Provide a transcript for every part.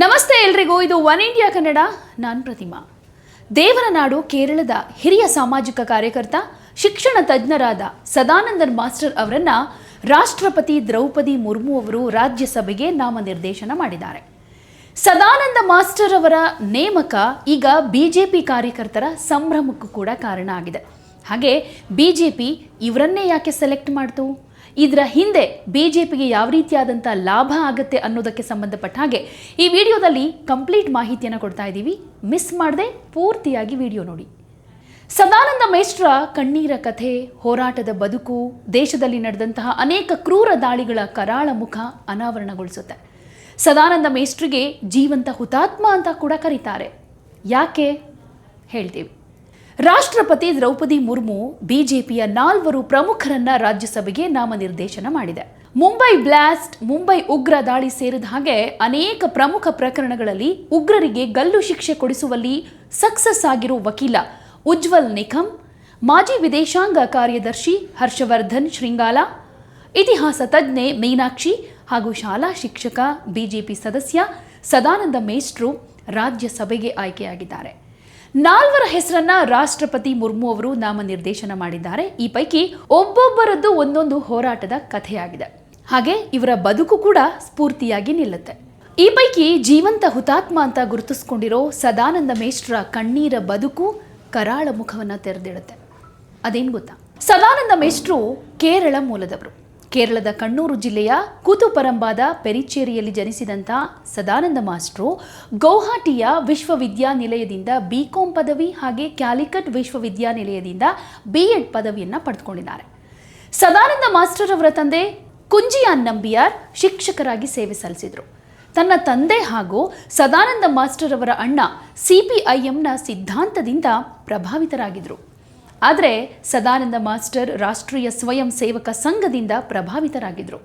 ನಮಸ್ತೆ ಎಲ್ರಿಗೂ, ಇದು ಒನ್ ಇಂಡಿಯಾ ಕನ್ನಡ, ನಾನು ಪ್ರತಿಮಾ. ದೇವರ ನಾಡು ಕೇರಳದ ಹಿರಿಯ ಸಾಮಾಜಿಕ ಕಾರ್ಯಕರ್ತ, ಶಿಕ್ಷಣ ತಜ್ಞರಾದ ಸದಾನಂದನ್ ಮಾಸ್ಟರ್ ಅವರನ್ನ ರಾಷ್ಟ್ರಪತಿ ದ್ರೌಪದಿ ಮುರ್ಮು ಅವರು ರಾಜ್ಯಸಭೆಗೆ ನಾಮನಿರ್ದೇಶನ ಮಾಡಿದ್ದಾರೆ. ಸದಾನಂದ ಮಾಸ್ಟರ್ ಅವರ ನೇಮಕ ಈಗ ಬಿಜೆಪಿ ಕಾರ್ಯಕರ್ತರ ಸಂಭ್ರಮಕ್ಕೂ ಕೂಡ ಕಾರಣ ಆಗಿದೆ. ಹಾಗೆ ಬಿಜೆಪಿ ಇವರನ್ನೇ ಯಾಕೆ ಸೆಲೆಕ್ಟ್ ಮಾಡ್ತು? ಇದರ ಹಿಂದೆ ಬಿಜೆಪಿಗೆ ಯಾವ ರೀತಿಯಾದಂಥ ಲಾಭ ಆಗುತ್ತೆ ಅನ್ನೋದಕ್ಕೆ ಸಂಬಂಧಪಟ್ಟ ಹಾಗೆ ಈ ವಿಡಿಯೋದಲ್ಲಿ ಕಂಪ್ಲೀಟ್ ಮಾಹಿತಿಯನ್ನು ಕೊಡ್ತಾ ಇದ್ದೀವಿ. ಮಿಸ್ ಮಾಡದೆ ಪೂರ್ತಿಯಾಗಿ ವಿಡಿಯೋ ನೋಡಿ. ಸದಾನಂದ ಮೇಷ್ಟ್ರ ಕಣ್ಣೀರ ಕಥೆ, ಹೋರಾಟದ ಬದುಕು, ದೇಶದಲ್ಲಿ ನಡೆದಂತಹ ಅನೇಕ ಕ್ರೂರ ದಾಳಿಗಳ ಕರಾಳ ಮುಖ ಅನಾವರಣಗೊಳಿಸುತ್ತೆ. ಸದಾನಂದ ಮೇಷ್ಟ್ರಿಗೆ ಜೀವಂತ ಹುತಾತ್ಮ ಅಂತ ಕೂಡ ಕರೀತಾರೆ. ಯಾಕೆ? ಹೇಳ್ತೀವಿ. ರಾಷ್ಟ್ರಪತಿ ದ್ರೌಪದಿ ಮುರ್ಮು ಬಿಜೆಪಿಯ ನಾಲ್ವರು ಪ್ರಮುಖರನ್ನ ರಾಜ್ಯಸಭೆಗೆ ನಾಮನಿರ್ದೇಶನ ಮಾಡಿದೆ. ಮುಂಬೈ ಬ್ಲಾಸ್ಟ್, ಮುಂಬೈ ಉಗ್ರ ದಾಳಿ ಸೇರಿದ ಹಾಗೆ ಅನೇಕ ಪ್ರಮುಖ ಪ್ರಕರಣಗಳಲ್ಲಿ ಉಗ್ರರಿಗೆ ಗಲ್ಲು ಶಿಕ್ಷೆ ಕೊಡಿಸುವಲ್ಲಿ ಸಕ್ಸಸ್ ಆಗಿರೋ ವಕೀಲ ಉಜ್ವಲ್ ನಿಖಮ್ ಮಾಜಿ ವಿದೇಶಾಂಗ ಕಾರ್ಯದರ್ಶಿ ಹರ್ಷವರ್ಧನ್ ಶೃಂಗಾಲ, ಇತಿಹಾಸ ತಜ್ಞೆ ಮೀನಾಕ್ಷಿ ಹಾಗೂ ಶಾಲಾ ಶಿಕ್ಷಕ, ಬಿಜೆಪಿ ಸದಸ್ಯ ಸದಾನಂದ ಮೇಸ್ಟ್ರು ರಾಜ್ಯಸಭೆಗೆ ಆಯ್ಕೆಯಾಗಿದ್ದಾರೆ. ನಾಲ್ವರ ಹೆಸರನ್ನ ರಾಷ್ಟ್ರಪತಿ ಮುರ್ಮು ಅವರು ನಾಮನಿರ್ದೇಶನ ಮಾಡಿದ್ದಾರೆ. ಈ ಪೈಕಿ ಒಬ್ಬೊಬ್ಬರದ್ದು ಒಂದೊಂದು ಹೋರಾಟದ ಕಥೆಯಾಗಿದೆ. ಹಾಗೆ ಇವರ ಬದುಕು ಕೂಡ ಸ್ಫೂರ್ತಿಯಾಗಿ ನಿಲ್ಲುತ್ತೆ. ಈ ಪೈಕಿ ಜೀವಂತ ಹುತಾತ್ಮ ಅಂತ ಗುರುತಿಸ್ಕೊಂಡಿರೋ ಸದಾನಂದ ಮೇಷ್ಟ್ರ ಕಣ್ಣೀರ ಬದುಕು ಕರಾಳ ಮುಖವನ್ನ ತೆರೆದಿಡುತ್ತೆ. ಅದೇನು ಗೊತ್ತಾ? ಸದಾನಂದ ಮೇಷ್ಟ್ರು ಕೇರಳ ಮೂಲದವರು. ಕೇರಳದ ಕಣ್ಣೂರು ಜಿಲ್ಲೆಯ ಕೂತುಪರಂಬಾದ ಪೆರಿಚೇರಿಯಲ್ಲಿ ಜನಿಸಿದಂಥ ಸದಾನಂದ ಮಾಸ್ಟ್ರು, ಗೌಹಾಟಿಯ ವಿಶ್ವವಿದ್ಯಾನಿಲಯದಿಂದ ಬಿ ಕಾಂ ಪದವಿ ಹಾಗೆ ಕ್ಯಾಲಿಕಟ್ ವಿಶ್ವವಿದ್ಯಾನಿಲಯದಿಂದ ಬಿ ಎಡ್ ಪದವಿಯನ್ನು ಪಡೆದುಕೊಂಡಿದ್ದಾರೆ. ಸದಾನಂದ ಮಾಸ್ಟರ್ ಅವರ ತಂದೆ ಕುಂಜಿಯಾನ್ ನಂಬಿಯಾರ್ ಶಿಕ್ಷಕರಾಗಿ ಸೇವೆ ಸಲ್ಲಿಸಿದರು. ತನ್ನ ತಂದೆ ಹಾಗೂ ಸದಾನಂದ ಮಾಸ್ಟರ್ ಅವರ ಅಣ್ಣ ಸಿಪಿಐಎಂನ ಸಿದ್ಧಾಂತದಿಂದ ಪ್ರಭಾವಿತರಾಗಿದ್ದರು ಆದರೆ ಸದಾನಂದ ಮಾಸ್ಟರ್ ರಾಷ್ಟ್ರೀಯ ಸ್ವಯಂ ಸೇವಕ ಸಂಘದಿಂದ ಪ್ರಭಾವಿತರಾಗಿದ್ದರು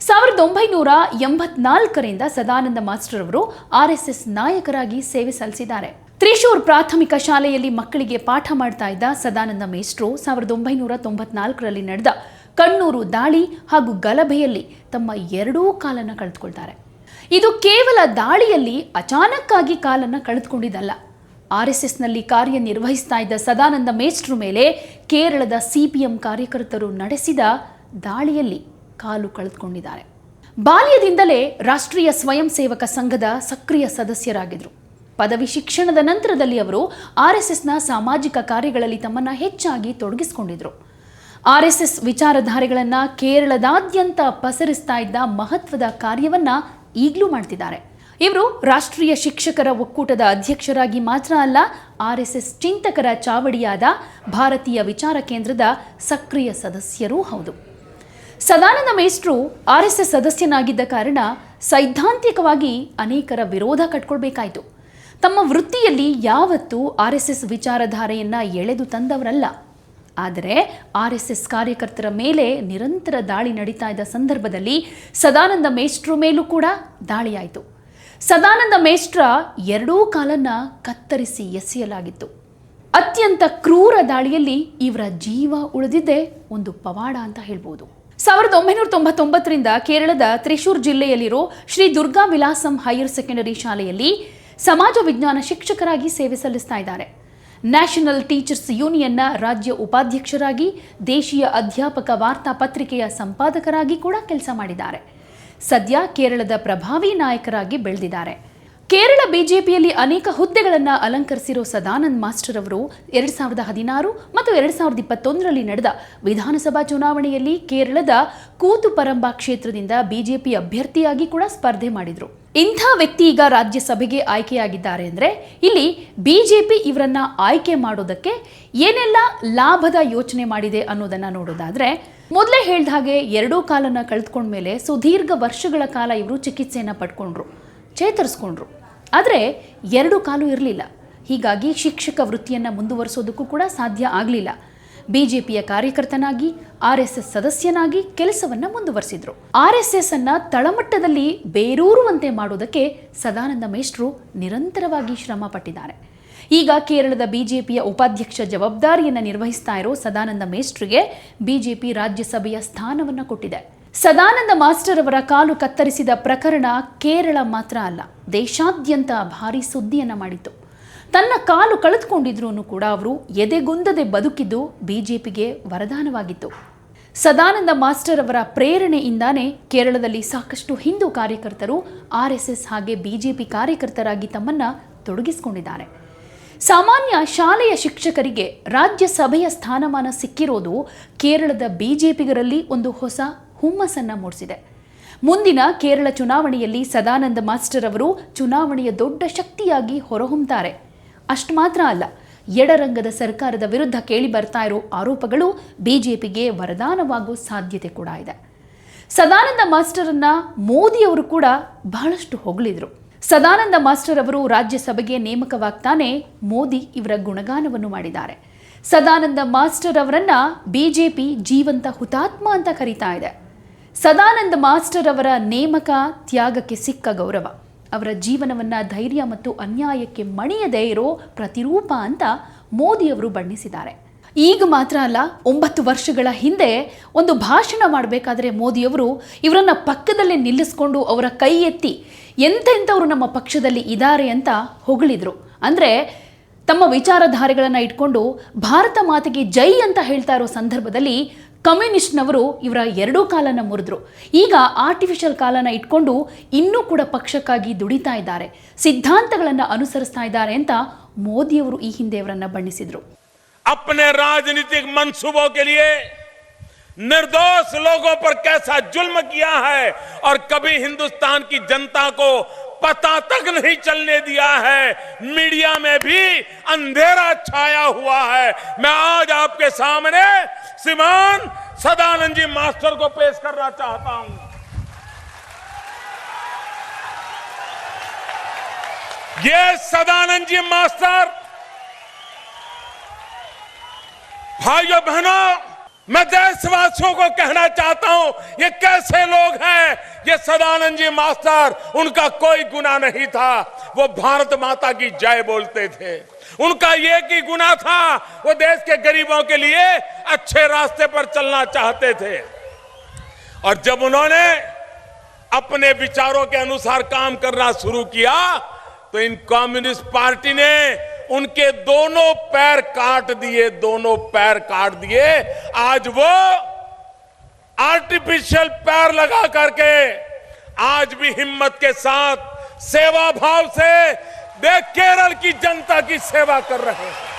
ಸಾವಿರದ ಒಂಬೈನೂರ ಎಂಬತ್ನಾಲ್ಕರಿಂದ ಸದಾನಂದ ಮಾಸ್ಟರ್ ಅವರು ಆರ್ ಎಸ್ ಎಸ್ ನಾಯಕರಾಗಿ ಸೇವೆ ಸಲ್ಲಿಸಿದ್ದಾರೆ. ತ್ರಿಶೂರ್ ಪ್ರಾಥಮಿಕ ಶಾಲೆಯಲ್ಲಿ ಮಕ್ಕಳಿಗೆ ಪಾಠ ಮಾಡ್ತಾ ಇದ್ದ ಸದಾನಂದ ಮೇಸ್ಟ್ರು ಸಾವಿರದ ಒಂಬೈನೂರ ತೊಂಬತ್ನಾಲ್ಕರಲ್ಲಿ ನಡೆದ ಕಣ್ಣೂರು ದಾಳಿ ಹಾಗೂ ಗಲಭೆಯಲ್ಲಿ ತಮ್ಮ ಎರಡೂ ಕಾಲನ್ನು ಕಳೆದುಕೊಳ್ತಾರೆ. ಇದು ಕೇವಲ ದಾಳಿಯಲ್ಲಿ ಅಚಾನಕ್ಕಾಗಿ ಕಾಲನ್ನು ಕಳೆದುಕೊಂಡಿದ್ದಲ್ಲ. ಆರ್ ಎಸ್ ಎಸ್ನಲ್ಲಿ ಕಾರ್ಯನಿರ್ವಹಿಸ್ತಾ ಇದ್ದ ಸದಾನಂದ ಮೇಷ್ಟ್ರು ಮೇಲೆ ಕೇರಳದ ಸಿಪಿಎಂ ಕಾರ್ಯಕರ್ತರು ನಡೆಸಿದ ದಾಳಿಯಲ್ಲಿ ಕಾಲು ಕಳೆದುಕೊಂಡಿದ್ದಾರೆ. ಬಾಲ್ಯದಿಂದಲೇ ರಾಷ್ಟ್ರೀಯ ಸ್ವಯಂ ಸೇವಕ ಸಂಘದ ಸಕ್ರಿಯ ಸದಸ್ಯರಾಗಿದ್ದರು ಪದವಿ ಶಿಕ್ಷಣದ ನಂತರದಲ್ಲಿ ಅವರು ಆರ್ ಎಸ್ ಎಸ್ನ ಸಾಮಾಜಿಕ ಕಾರ್ಯಗಳಲ್ಲಿ ತಮ್ಮನ್ನು ಹೆಚ್ಚಾಗಿ ತೊಡಗಿಸಿಕೊಂಡಿದ್ರು. ಆರ್ ಎಸ್ ಎಸ್ ವಿಚಾರಧಾರೆಗಳನ್ನು ಕೇರಳದಾದ್ಯಂತ ಪಸರಿಸ್ತಾ ಇದ್ದ ಮಹತ್ವದ ಕಾರ್ಯವನ್ನು ಈಗಲೂ ಮಾಡ್ತಿದ್ದಾರೆ. ಇವರು ರಾಷ್ಟ್ರೀಯ ಶಿಕ್ಷಕರ ಒಕ್ಕೂಟದ ಅಧ್ಯಕ್ಷರಾಗಿ ಮಾತ್ರ ಅಲ್ಲ, ಆರ್ ಎಸ್ ಎಸ್ ಚಿಂತಕರ ಚಾವಡಿಯಾದ ಭಾರತೀಯ ವಿಚಾರ ಕೇಂದ್ರದ ಸಕ್ರಿಯ ಸದಸ್ಯರೂ ಹೌದು. ಸದಾನಂದ ಮೇಷ್ಟ್ರು ಆರ್ ಎಸ್ ಎಸ್ ಸದಸ್ಯನಾಗಿದ್ದ ಕಾರಣ ಸೈದ್ಧಾಂತಿಕವಾಗಿ ಅನೇಕರ ವಿರೋಧ ಕಟ್ಕೊಳ್ಬೇಕಾಯಿತು. ತಮ್ಮ ವೃತ್ತಿಯಲ್ಲಿ ಯಾವತ್ತೂ ಆರ್ ಎಸ್ ಎಸ್ ವಿಚಾರಧಾರೆಯನ್ನು ಎಳೆದು ತಂದವರಲ್ಲ. ಆದರೆ ಆರ್ ಎಸ್ ಎಸ್ ಕಾರ್ಯಕರ್ತರ ಮೇಲೆ ನಿರಂತರ ದಾಳಿ ನಡೀತಾ ಇದ್ದ ಸಂದರ್ಭದಲ್ಲಿ ಸದಾನಂದ ಮೇಷ್ಟ್ರು ಮೇಲೂ ಕೂಡ ದಾಳಿಯಾಯಿತು. ಸದಾನಂದ ಮೇಷ್ಟ್ರ ಎರಡೂ ಕಾಲನ್ನ ಕತ್ತರಿಸಿ ಎಸೆಯಲಾಗಿತ್ತು. ಅತ್ಯಂತ ಕ್ರೂರ ದಾಳಿಯಲ್ಲಿ ಇವರ ಜೀವ ಉಳಿದಿದ್ದೇ ಒಂದು ಪವಾಡ ಅಂತ ಹೇಳ್ಬೋದು. ಸಾವಿರದ ಒಂಬೈನೂರ ತೊಂಬತ್ತೊಂಬತ್ತರಿಂದ ಕೇರಳದ ತ್ರಿಶೂರ್ ಜಿಲ್ಲೆಯಲ್ಲಿರೋ ಶ್ರೀ ದುರ್ಗಾ ವಿಲಾಸಂ ಹೈಯರ್ ಸೆಕೆಂಡರಿ ಶಾಲೆಯಲ್ಲಿ ಸಮಾಜ ವಿಜ್ಞಾನ ಶಿಕ್ಷಕರಾಗಿ ಸೇವೆ ಸಲ್ಲಿಸ್ತಾ ಇದ್ದಾರೆ. ನ್ಯಾಷನಲ್ ಟೀಚರ್ಸ್ ಯೂನಿಯನ್ನ ರಾಜ್ಯ ಉಪಾಧ್ಯಕ್ಷರಾಗಿ, ದೇಶೀಯ ಅಧ್ಯಾಪಕ ವಾರ್ತಾ ಪತ್ರಿಕೆಯ ಸಂಪಾದಕರಾಗಿ ಕೂಡ ಕೆಲಸ ಮಾಡಿದ್ದಾರೆ. ಸದ್ಯ ಕೇರಳದ ಪ್ರಭಾವಿ ನಾಯಕರಾಗಿ ಬೆಳೆದಿದ್ದಾರೆ. ಕೇರಳ ಬಿಜೆಪಿಯಲ್ಲಿ ಅನೇಕ ಹುದ್ದೆಗಳನ್ನು ಅಲಂಕರಿಸಿರೋ ಸದಾನಂದ್ ಮಾಸ್ಟರ್ ಅವರು ಎರಡ್ ಸಾವಿರದ ಹದಿನಾರು ಮತ್ತು ಎರಡು ಸಾವಿರದ ಇಪ್ಪತ್ತೊಂದರಲ್ಲಿ ನಡೆದ ವಿಧಾನಸಭಾ ಚುನಾವಣೆಯಲ್ಲಿ ಕೇರಳದ ಕೂತು ಪರಂಬಾ ಕ್ಷೇತ್ರದಿಂದ ಬಿಜೆಪಿ ಅಭ್ಯರ್ಥಿಯಾಗಿ ಕೂಡ ಸ್ಪರ್ಧೆ ಮಾಡಿದರು. ಇಂಥ ವ್ಯಕ್ತಿ ಈಗ ರಾಜ್ಯಸಭೆಗೆ ಆಯ್ಕೆಯಾಗಿದ್ದಾರೆ ಅಂದರೆ ಇಲ್ಲಿ ಬಿಜೆಪಿ ಇವರನ್ನ ಆಯ್ಕೆ ಮಾಡೋದಕ್ಕೆ ಏನೆಲ್ಲ ಲಾಭದ ಯೋಚನೆ ಮಾಡಿದೆ ಅನ್ನೋದನ್ನು ನೋಡೋದಾದ್ರೆ ಮೊದಲೇ ಹೇಳ್ದ ಹಾಗೆ ಎರಡೂ ಕಾಲನ್ನ ಕಳೆದುಕೊಂಡ್ಮೇಲೆ ಸುದೀರ್ಘ ವರ್ಷಗಳ ಕಾಲ ಇವರು ಚಿಕಿತ್ಸೆಯನ್ನು ಪಡ್ಕೊಂಡ್ರು, ಚೇತರಿಸ್ಕೊಂಡ್ರು. ಆದರೆ ಎರಡು ಕಾಲು ಇರಲಿಲ್ಲ. ಹೀಗಾಗಿ ಶಿಕ್ಷಕ ವೃತ್ತಿಯನ್ನು ಮುಂದುವರಿಸೋದಕ್ಕೂ ಕೂಡ ಸಾಧ್ಯ ಆಗಲಿಲ್ಲ. ಬಿ ಜೆ ಪಿಯ ಕಾರ್ಯಕರ್ತನಾಗಿ, ಆರ್ ಎಸ್ ಎಸ್ ಸದಸ್ಯನಾಗಿ ಕೆಲಸವನ್ನು ಮುಂದುವರಿಸಿದ್ರು. ಆರ್ ಎಸ್ ಎಸ್ ಅನ್ನ ತಳಮಟ್ಟದಲ್ಲಿ ಬೇರೂರುವಂತೆ ಮಾಡೋದಕ್ಕೆ ಸದಾನಂದ ಮೇಷ್ಟ್ರು ನಿರಂತರವಾಗಿ ಶ್ರಮ ಪಟ್ಟಿದ್ದಾರೆ. ಈಗ ಕೇರಳದ ಬಿಜೆಪಿಯ ಉಪಾಧ್ಯಕ್ಷ ಜವಾಬ್ದಾರಿಯನ್ನು ನಿರ್ವಹಿಸ್ತಾ ಇರೋ ಸದಾನಂದ ಮೇಸ್ಟ್ರಿಗೆ ಬಿಜೆಪಿ ರಾಜ್ಯಸಭೆಯ ಸ್ಥಾನವನ್ನು ಕೊಟ್ಟಿದೆ. ಸದಾನಂದ ಮಾಸ್ಟರ್ ಅವರ ಕಾಲು ಕತ್ತರಿಸಿದ ಪ್ರಕರಣ ಕೇರಳ ಮಾತ್ರ ಅಲ್ಲ, ದೇಶಾದ್ಯಂತ ಭಾರಿ ಸುದ್ದಿಯನ್ನ ಮಾಡಿತು ತನ್ನ ಕಾಲು ಕಳೆದುಕೊಂಡಿದ್ರೂ ಕೂಡ ಅವರು ಎದೆಗುಂದದೆ ಬದುಕಿದ್ದು ಬಿಜೆಪಿಗೆ ವರದಾನವಾಗಿತ್ತು. ಸದಾನಂದ ಮಾಸ್ಟರ್ ಅವರ ಪ್ರೇರಣೆಯಿಂದಾನೇ ಕೇರಳದಲ್ಲಿ ಸಾಕಷ್ಟು ಹಿಂದೂ ಕಾರ್ಯಕರ್ತರು ಆರ್ ಹಾಗೆ ಬಿಜೆಪಿ ಕಾರ್ಯಕರ್ತರಾಗಿ ತಮ್ಮನ್ನ ತೊಡಗಿಸಿಕೊಂಡಿದ್ದಾರೆ. ಸಾಮಾನ್ಯ ಶಾಲೆಯ ಶಿಕ್ಷಕರಿಗೆ ರಾಜ್ಯಸಭೆಯ ಸ್ಥಾನಮಾನ ಸಿಕ್ಕಿರೋದು ಕೇರಳದ ಬಿಜೆಪಿಗರಲ್ಲಿ ಒಂದು ಹೊಸ ಹುಮ್ಮಸ್ಸನ್ನ ಮೂಡಿಸಿದೆ. ಮುಂದಿನ ಕೇರಳ ಚುನಾವಣೆಯಲ್ಲಿ ಸದಾನಂದ ಮಾಸ್ಟರ್ ಅವರು ಚುನಾವಣೆಯ ದೊಡ್ಡ ಶಕ್ತಿಯಾಗಿ ಹೊರಹೊಮ್ಮುತ್ತಾರೆ ಅಷ್ಟು ಮಾತ್ರ ಅಲ್ಲ, ಎಡರಂಗದ ಸರ್ಕಾರದ ವಿರುದ್ಧ ಕೇಳಿ ಬರ್ತಾ ಇರೋ ಆರೋಪಗಳು ಬಿಜೆಪಿಗೆ ವರದಾನವಾಗುವ ಸಾಧ್ಯತೆ ಕೂಡ ಇದೆ. ಸದಾನಂದ ಮಾಸ್ಟರನ್ನು ಮೋದಿಯವರು ಕೂಡ ಬಹಳಷ್ಟು ಹೊಗಳಿದ್ರು. ಸದಾನಂದ ಮಾಸ್ಟರ್ ಅವರು ರಾಜ್ಯಸಭೆಗೆ ನೇಮಕವಾಗ್ತಾನೆ ಮೋದಿ ಇವರ ಗುಣಗಾನವನ್ನು ಮಾಡಿದ್ದಾರೆ. ಸದಾನಂದ ಮಾಸ್ಟರ್ ಅವರನ್ನ ಬಿಜೆಪಿ ಜೀವಂತ ಹುತಾತ್ಮ ಅಂತ ಕರೀತಾ ಇದೆ. ಸದಾನಂದ ಮಾಸ್ಟರ್ ಅವರ ನೇಮಕ ತ್ಯಾಗಕ್ಕೆ ಸಿಕ್ಕ ಗೌರವ, ಅವರ ಜೀವನವನ್ನ ಧೈರ್ಯ ಮತ್ತು ಅನ್ಯಾಯಕ್ಕೆ ಮಣಿಯದೇ ಇರೋ ಪ್ರತಿರೂಪ ಅಂತ ಮೋದಿಯವರು ಬಣ್ಣಿಸಿದ್ದಾರೆ. ಈಗ ಮಾತ್ರ ಅಲ್ಲ, ಒಂಬತ್ತು ವರ್ಷಗಳ ಹಿಂದೆ ಒಂದು ಭಾಷಣ ಮಾಡಬೇಕಾದ್ರೆ ಮೋದಿಯವರು ಇವರನ್ನ ಪಕ್ಕದಲ್ಲೇ ನಿಲ್ಲಿಸ್ಕೊಂಡು ಅವರ ಕೈ ಎತ್ತಿ ಎಂತೆಂಥವ್ರು ನಮ್ಮ ಪಕ್ಷದಲ್ಲಿ ಇದ್ದಾರೆ ಅಂತ ಹೊಗಳಿದ್ರು. ಅಂದರೆ ತಮ್ಮ ವಿಚಾರಧಾರೆಗಳನ್ನು ಇಟ್ಕೊಂಡು ಭಾರತ ಮಾತೆಗೆ ಜೈ ಅಂತ ಹೇಳ್ತಾ ಇರೋ ಸಂದರ್ಭದಲ್ಲಿ ಕಮ್ಯುನಿಸ್ಟ್ನವರು ಇವರ ಎರಡೂ ಕಾಲನ ಮುರಿದ್ರು. ಈಗ ಆರ್ಟಿಫಿಷಿಯಲ್ ಕಾಲನ್ನ ಇಟ್ಕೊಂಡು ಇನ್ನೂ ಕೂಡ ಪಕ್ಷಕ್ಕಾಗಿ ದುಡಿತಾ ಇದ್ದಾರೆ. ಸಿದ್ಧಾಂತಗಳನ್ನು ಅನುಸರಿಸ್ತಾ ಇದ್ದಾರೆ ಅಂತ ಮೋದಿಯವರು ಈ ಹಿಂದೆ ಇವರನ್ನು ಬಣ್ಣಿಸಿದ್ರು. अपने राजनीतिक मंसूबों के लिए निर्दोष लोगों पर कैसा जुल्म किया है और कभी हिंदुस्तान की जनता को पता तक नहीं चलने दिया है, मीडिया में भी अंधेरा छाया हुआ है। मैं आज आपके सामने श्रीमान सदानंद जी मास्टर को पेश करना चाहता हूँ। ये सदानंद जी मास्टर भाइयों, बहनों, मैं देशवासियों को कहना चाहता हूँ, ये कैसे लोग हैं? ये सदानंद जी मास्टर, उनका कोई गुना नहीं था। वो भारत माता की जय बोलते थे। उनका ये ही गुना था, वो देश के गरीबों के लिए अच्छे रास्ते पर चलना चाहते थे। और जब उन्होंने अपने विचारों के अनुसार काम करना शुरू किया तो इन कम्युनिस्ट पार्टी ने उनके दोनों पैर काट दिए, दोनों पैर काट दिए। आज वो आर्टिफिशियल पैर लगा करके आज भी हिम्मत के साथ सेवा भाव से देख केरल की जनता की सेवा कर रहे हैं।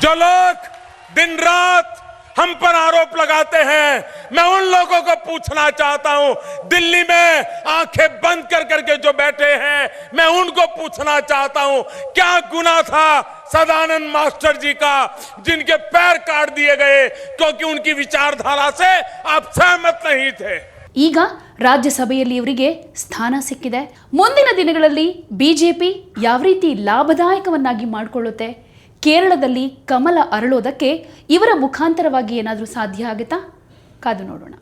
जो लोग दिन रात हम पर आरोप लगाते हैं मैं उन लोगों को पूछना चाहता हूं दिल्ली में आंखें बंद कर करके जो बैठे हैं मैं उनको पूछना चाहता हूं क्या गुना था सदानंद मास्टर जी का जिनके पैर काट दिए गए क्योंकि उनकी विचारधारा से आप सहमत नहीं थे ಈಗ ರಾಜ್ಯಸಭೆಯಲ್ಲಿ ಇವರಿಗೆ ಸ್ಥಾನ ಸಿಕ್ಕಿದೆ ಮುಂದಿನ ದಿನಗಳಲ್ಲಿ ಬಿಜೆಪಿ ಯಾವ ರೀತಿ ಲಾಭದಾಯಕವನ್ನಾಗಿ ಮಾಡಿಕೊಳ್ಳುತ್ತೆ ಕೇರಳದಲ್ಲಿ ಕಮಲ ಅರಳೋದಕ್ಕೆ ಇವರ ಮುಖಾಂತರವಾಗಿ ಏನಾದರೂ ಸಾಧ್ಯ ಆಗುತ್ತಾ? ಕಾದು ನೋಡೋಣ.